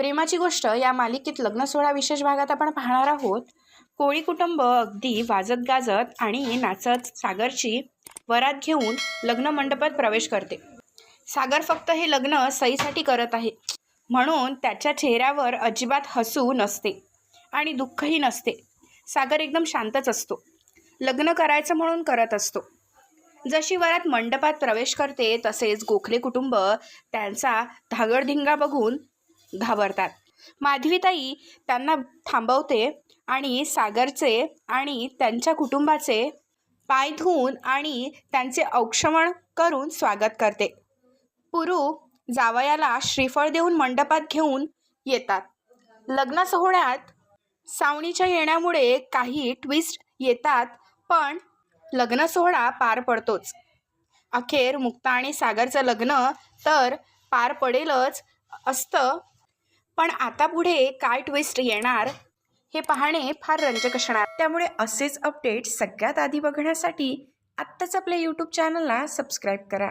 प्रेमाची गोष्ट या मालिकेत लग्न सोहळा विशेष भागात आपण पाहणार आहोत. कोळी कुटुंब अगदी वाजत गाजत आणि नाचत सागरची वरात घेऊन लग्न मंडपात प्रवेश करते. सागर फक्त हे लग्न सईसाठी करत आहे. म्हणून त्याच्या चेहऱ्यावर अजिबात हसू नसते आणि दुःखही नसते. सागर एकदम शांतच असतो. लग्न करायचं म्हणून करत असतो. जशी वरात मंडपात प्रवेश करते तसेच गोखले कुटुंब त्यांचा धागडधिंगा बघून घाबरतात. माधवीताई त्यांना थांबवते आणि सागरचे आणि त्यांच्या कुटुंबाचे पाय धुवून आणि त्यांचे औक्षमण करून स्वागत करते. पुरू जावयाला श्रीफळ देऊन मंडपात घेऊन येतात. लग्न सोहळ्यात सावणीच्या येण्यामुळे काही ट्विस्ट येतात पण लग्न सोहळा पार पडतोच. अखेर मुक्ता आणि सागरचं लग्न तर पार पडेलच असतं पण आता पुढे काय ट्विस्ट येणार हे पाहणे फार रंजक असणार. त्यामुळे असेच अपडेट सगळ्यात आधी बघण्यासाठी आत्ताच आपल्या यूट्यूब चॅनलला सबस्क्राईब करा.